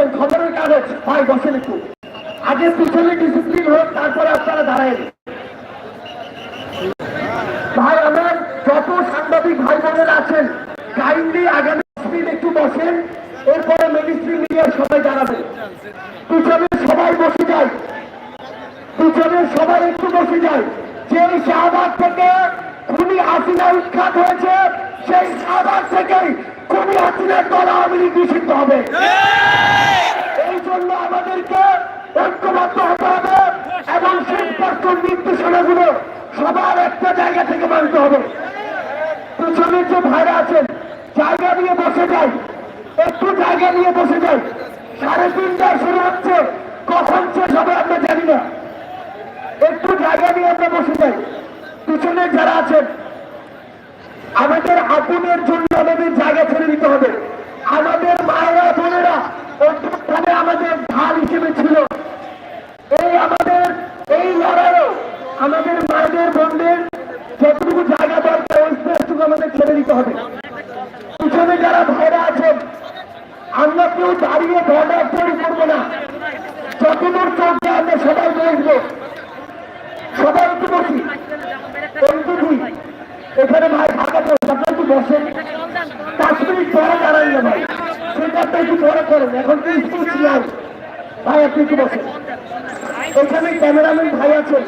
বসেন খবরের কাগজ, ভাই বসেন একটু। আগে পিছনে ডিসিপ্লিন হোক, তারপরে আপনারা দাঁড়ায় ভাই, আমার যত সাংবাদিক ভাই বোনেরা আছেন কাইন্ডলি আগামী দিন একটু বসেন, এরপরে মিনিস্ট্রি মিডিয়ার সবাই দাঁড়াবেন পিছনে সবাই বসে যায়। পিছনে সবাই একটু বসে যায়। যে শাহবাগ থেকে খুনি হাসিনা উৎখাত হয়েছে, সেই শাহবাগ থেকেই খুনি হাসিনার দল আওয়ামী লীগ হবে। এই জন্য আমাদেরকে ঐক্যবদ্ধ হতে হবে এবং শেষ পর্যন্ত নির্দেশনাগুলো সবার একটা জায়গা থেকে মানতে হবে। পিছনের যে ভাইরা আছেন, জায়গা নিয়ে বসে যায় একটু জায়গা নিয়ে বসে যায় সাড়ে তিনটায় শুরু হচ্ছে, কখন শেষ হবে আমরা জানি না। একটু জায়গা নিয়ে আমরা বসে যাই। পিছনে যারা আছেন আমাদের আগুনের জন্য আমাদের জায়গা ছেড়ে দিতে হবে। আমাদের মায়েরা, বোনেরা অভ্যুত্থানে আমাদের ঢাল হিসেবে ছিল। এই আমাদের, এই লড়াইয়ে আমাদের মায়েদের, বোনদের যতটুকু জায়গা দরকার, ওই স্পেসটুকু আমাদের ছেড়ে দিতে হবে। পিছনে যারা ভাইরা আছেন, আমরা কেউ দাঁড়িয়ে বর্ডার তৈরি করব না যতদূর চলছে আমরা সবাই বসবো সবাই একটু বসি এমনি এখানে ভাই ফাঁকা করছে আপনার একটু বসেন পাঁচ মিনিট পরে দাঁড়াই না ভাই সেটা আপনি একটু পরে করেন এখন তো স্কুল ছিলাম ভাই আপনি একটু বসেন এখানে ক্যামেরাম্যান ভাই আছেন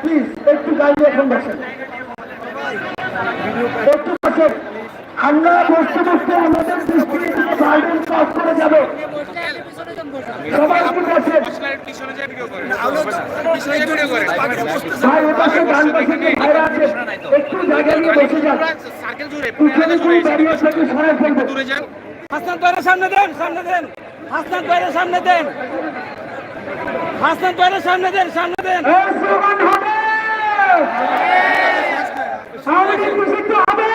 প্লিজ একটু গাড়ি এখন বসেন একটু বসেন আমরা বসতে বসতে আমাদের দৃষ্টি গার্ডেন ক্রস করে যাবে সবাই একটু জায়গা নিয়ে বসে যান। হাসনাত ভাইয়ের সামনে দেন সামনে দেন। হাসনাত ভাইয়ের সামনে দেন। হাসনাত ভাইয়ের সামনে দেন সামনে দেন। এই স্লোগান হবে। আমাদের নিষিদ্ধ হবে।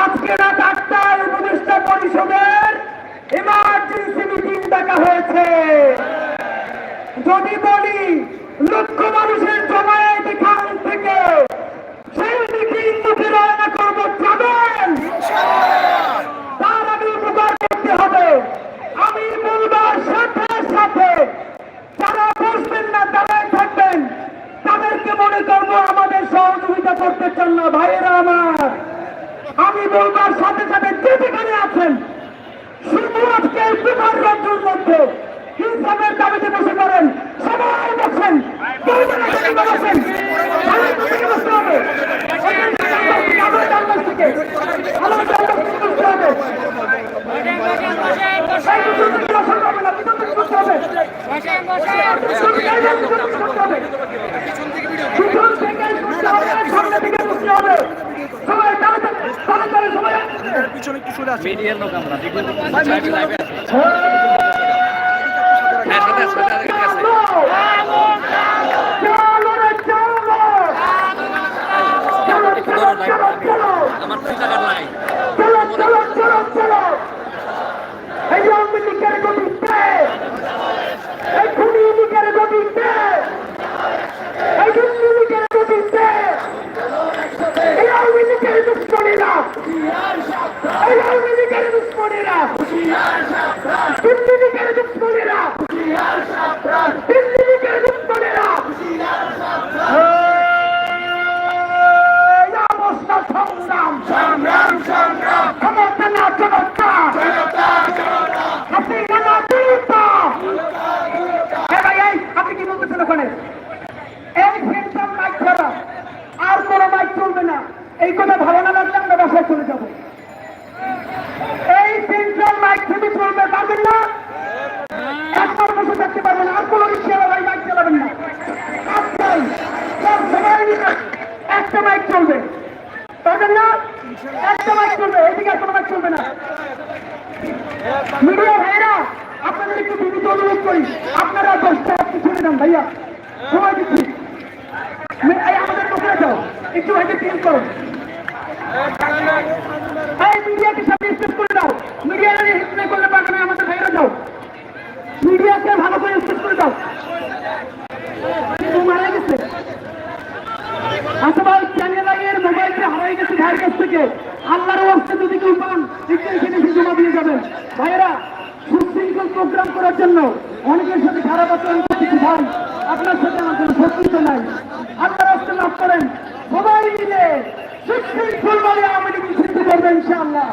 আজকে রাত আটটায় পরিষদের ইমার্জেন্সি মিটিং ডাকা হয়েছে। যদি বলি লক্ষ মানুষের জমায়েত এখান থেকে সেই মিটিং মুখে রওনা করব যাবেন তার আগে উপকার করতে হবে আমি বলব সাথে সাথে যারা বসবেন না দাঁড়ায় থাকবেন তাদেরকে মনে করব আমাদের সহযোগিতা করতে চান না ভাইয়েরা আমার আমি বলবার সাথে সাথে যে যেখানে আছেন শুধু আজকে দুবার রাজ্যের মধ্যে ইনসামের দাবিতে বসে করেন সবাই বসেন দুইজনে থেকে বসেন আমার থেকে বসতে হবে আমার ডান্ডাস থেকে আমার ডান্ডাস থেকে বসতে হবে এই দুটো থেকে বসানো হবে না, পিছন থেকে বসতে হবে। পিছন থেকে এই যে পিছন থেকে বসতে হবে। পিছন থেকে বসতে হবে, সামনে থেকে বসতে হবে। তাড়াতাড়ি, তাড়াতাড়ি সবাই মিডিয়ার লোক আমার পয়সা কাট নাই সংগ্রাম সংগ্রাম সংগ্রাম ক্ষমতা না চমৎকা আপনি না তুলতা হ্যাঁ ভাই এই আপনি কি বলতেছেন ওখানে এই সেন্টার মাইক ছাড়া আর কোনো মাইক চলবে না এই কথা ভালো না লাগলে আমরা বাসায় চলে যাব এই সেন্ট্রাল মাইক শুধু চলবে পারবেন না একবার বসে থাকতে পারবেন আর কোনো রিক্সা ভাই মাইক চালাবেন না একটাই সব সবাই মিলে একটা মাইক চলবে পারবেন না একটা মাইক চলবে এইদিকে আর কোনো মাইক চলবে না মিডিয়া ভাইরা আপনাদের একটু বিনীত অনুরোধ করি আপনারা দশটা হাত ছেড়ে দেন ভাইয়া সময় দিচ্ছি মে- এই আমাদের লোকেরা যাও একটু ভাইকে ক্লিন করো এই মিডিয়াকে সামনে স্টেপ করে দাও মিডিয়া হেল্প না করলে পারবে না আমাদের ভাইরা যাও মিডিয়াকে ভালো করে স্টেপ করে দাও ও মারা গেছে আচ্ছা ভাই চ্যানেল আগের মোবাইলটা হারাই গেছে ভাইয়ের কাছ থেকে আল্লাহর ওয়াস্তে যদি কেউ পান একটু এখানে এসে জমা দিয়ে যাবেন ভাইয়েরা সুশৃঙ্খল প্রোগ্রাম করার জন্য অনেকের সাথে খারাপ আচরণ করতেছি ভাই আপনার সাথে আমার কোনো শত্রুতা নাই। আল্লাহর ওয়াস্তে লাভ করেন। সবাই মিলে সুশৃঙ্খল বলে ভাবে লীগ নিষিদ্ধ করবে ইনশাআল্লাহ।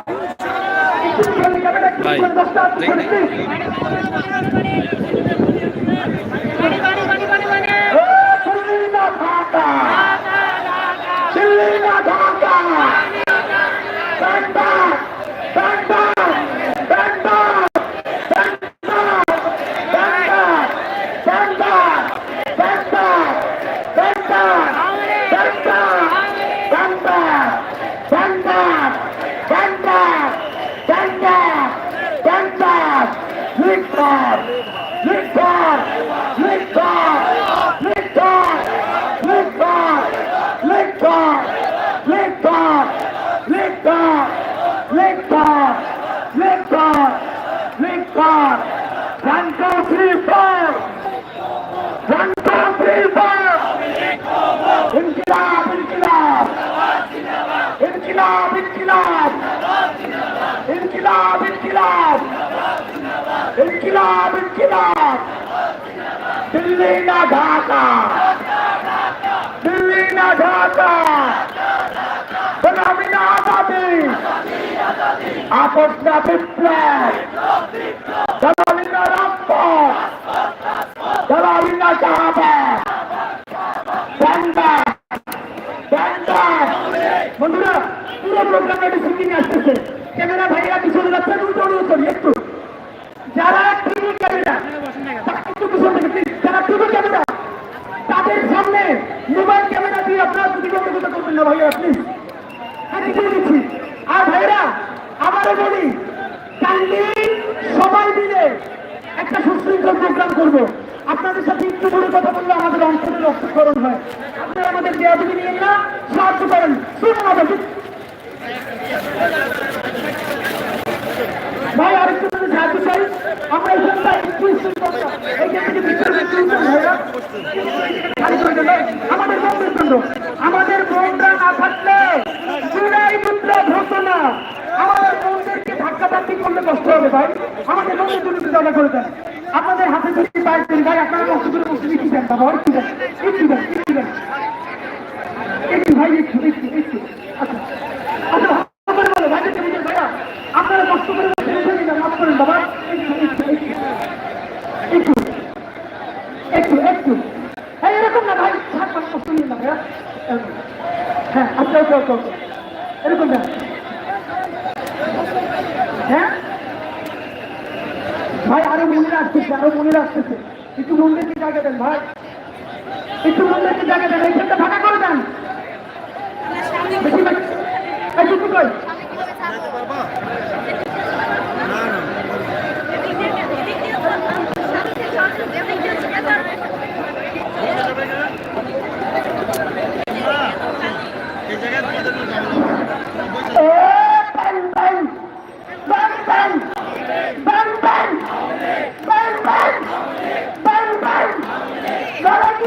আপস না বিপ্লব। দালালি না রাজপথ। দালালি না জাহাবাদ বাংলা বাংলা বন্ধুরা, পুরো প্রোগ্রাম একটু শুটিং আসতেছে। ক্যামেরা ভাইরা পিছনে যাচ্ছেন উল্টো অনুরোধ করি একটু। যারা টিভি ক্যামেরা একটু পিছন থেকে যারা টিভি ক্যামেরা, তাদের সামনে মোবাইল ক্যামেরা দিয়ে আপনারা প্রতিবন্ধকতা করবেন না ভাইয়া প্লিজ আমি আর ভাইরা বলি কালকে সবাই মিলে একটা সুশৃঙ্খল প্রোগ্রাম করব। আপনাদের সাথে একটু বড় কথা বললে আমাদের অন্তরের রক্তকরণ হয়। আপনারা আমাদের দেওয়া নিয়ে না, সাহায্য করেন। শুনুন আমাদের। ভাই, আরেকটু সাহায্য চাই, আমরা এখানটা একটু সুশৃঙ্খলতা। এইখান টাকা করে দেন মনে আসতেছে আরও মনে রাখতেছে একটু মন্দিরকে জায়গা দেন ভাই। একটু মন্দিরকে জায়গা দেন এইখানটা ফাঁকা করে দেন। কই?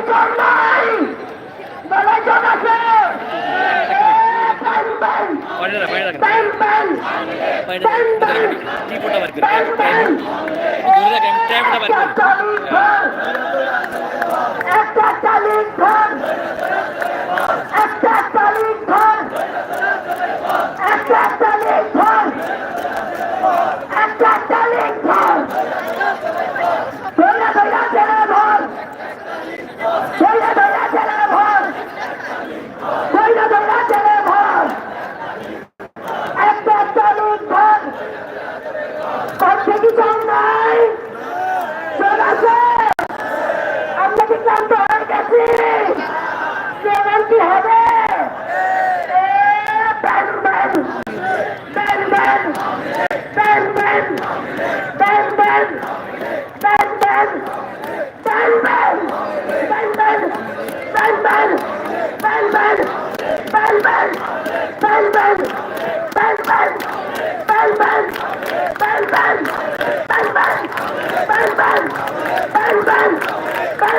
একটা। তালিম ধর একটা তালিম ধর একটা তালিম ধর একটা তালিম ধর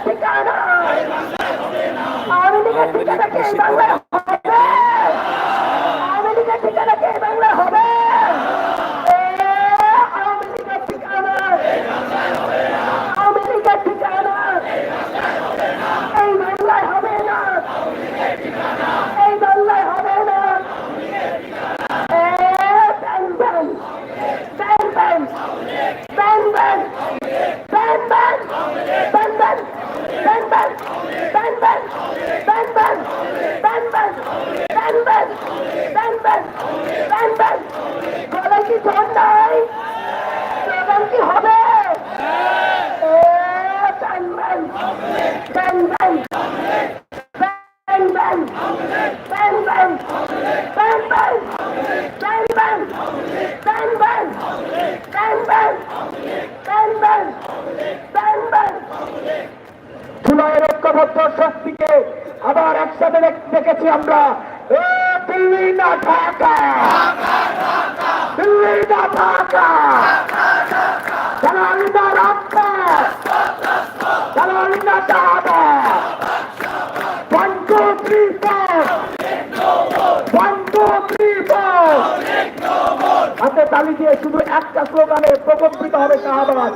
ঠিকানা আওয়ামী লীগের ঠিকানা কে বাংলায় হবে দেখেছি আমরা। দিল্লি না ঢাকা। দিল্লি না ঢাকা। হাতে তালি দিয়ে শুধু একটা স্লোগানে প্রকম্পিত হবে শাহবাজ।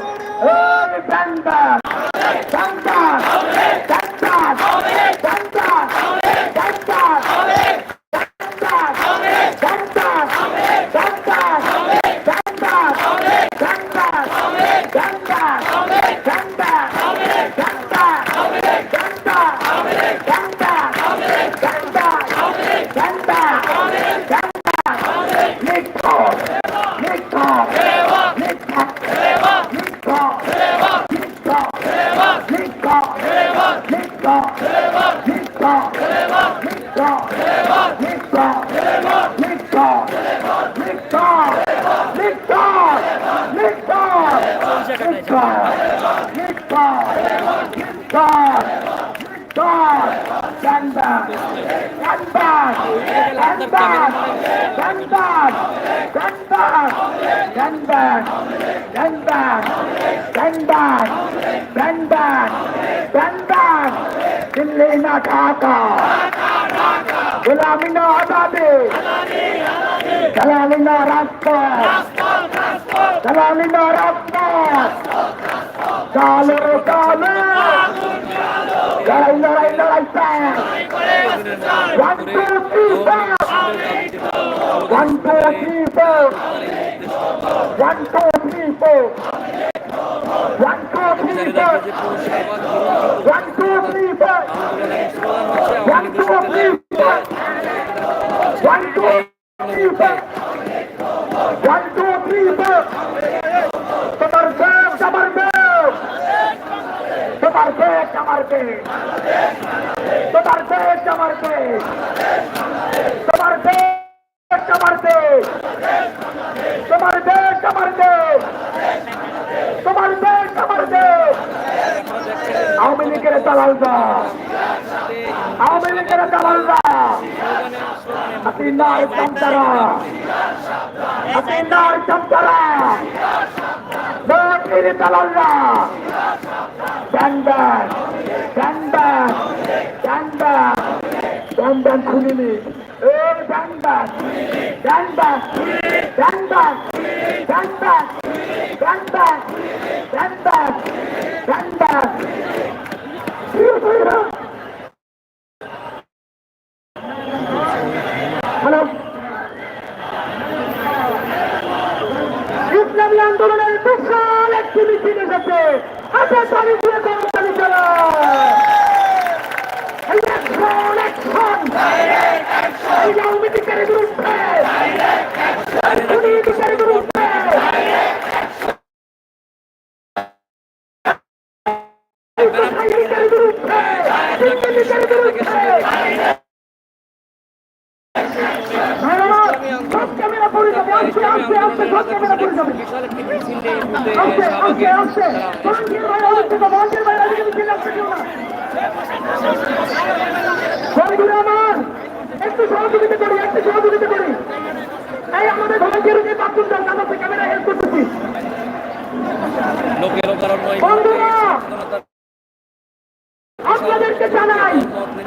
দিল্লি না ঢাকা গোলামি না আজাদে দালালি না রাজপথ দালালি না রাজপথ কালো কালো লড়াই লড়াই লড়াই চায় one two three four one two three four one two three four one two three four one two three four one two three four one two three four one two three four তোমার দেশ আমার দেশ তোমার দেশ আমার দেশ তোমার দেশ আমার দেশ তোমার দেশ আমার দেশ তোমার দেশ আমার দেশ তোমার দেশ আমার দেশ আওয়ামী লীগের দালালরা লীগের দালালরা হাসিনার চমচারা হাসিনার চমচারা মোটির দালালরা ব্যান্ডার ব্যান্ডার ব্যান্ডার ব্যান্ডার খুলিনি এই ব্যান্ডার ব্যান্ডার ব্যান্ডার ব্যান্ডার ব্যান্ডার ব্যান্ডার ব্যান্ডার হ্যালো ইসলামী আন্দোলনের বিশাল একটি মিছিল এসেছে। হাতে তালি দিয়ে কর্মচারী চলো। ইলেকশন ইলেকশন আওয়ামী লীগের বিরুদ্ধে দুর্নীতিকারী সব ক্যামেরা করে যাবে বিশাল একটি মিছিল নিয়ে এই মুহূর্তে আসছে শাহবাগে আসছে আসছে তারা ভলান্টিয়ার ভাই অনেক থেকে ভলান্টিয়ার ভাই আজকে মিছিল আসছে কেউ না বন্ধুরা আমার একটু সহযোগিতা করি একটু সহযোগিতা করি এই আমাদের ভলান্টিয়ার যে বাথরুম দরকার আছে ক্যামেরা হেল্প করতেছি লোকের! মুহূর্তে আপনাদেরকে জানাই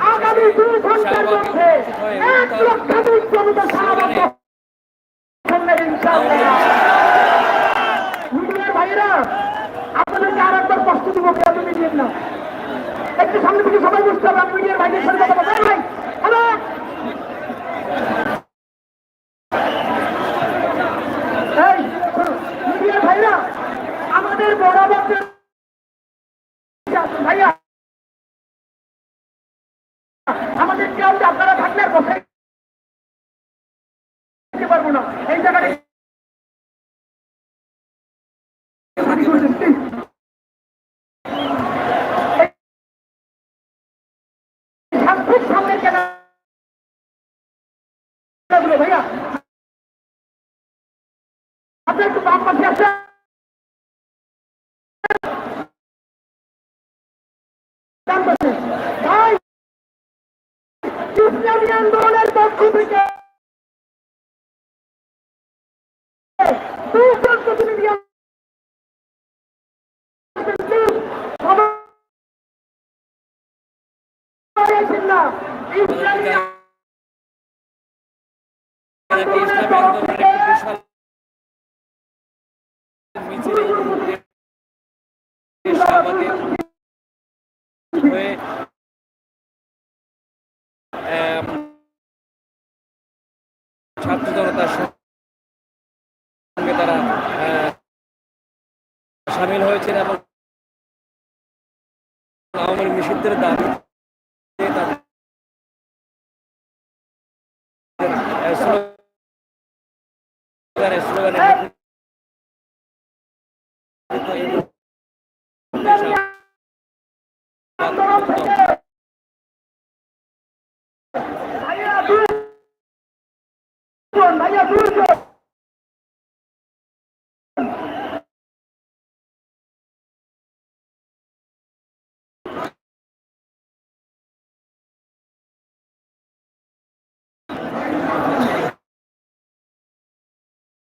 আগামী দুই ঘণ্টার মধ্যে এক লক্ষাধিক জনতা সারাবত মিডিয়ার ভাইয়েরা আপনাদেরকে আর একবার কষ্ট দিব মিডিয়ার না একটু সামনে থেকে সবাই বুঝতে হবে আমি মিডিয়ার ভাইদের সাথে কথা বলব ভাই হ্যালো এই শোনো, মিডিয়ার ভাইরা আমাদের বরাবর যে- ভাইয়া আমাদের কেউ আপনারা থাকলে আর থাকতে পারব না। এই জায়গাটা ডান পাশে। ইসলামী আন্দোলনের পক্ষ থেকে দুজন ছাত্র জনতার সঙ্গে তারা সামিল হয়েছেন এবং আওয়ামী নিষিদ্ধের দাবি স্লোগানে স্লোগানে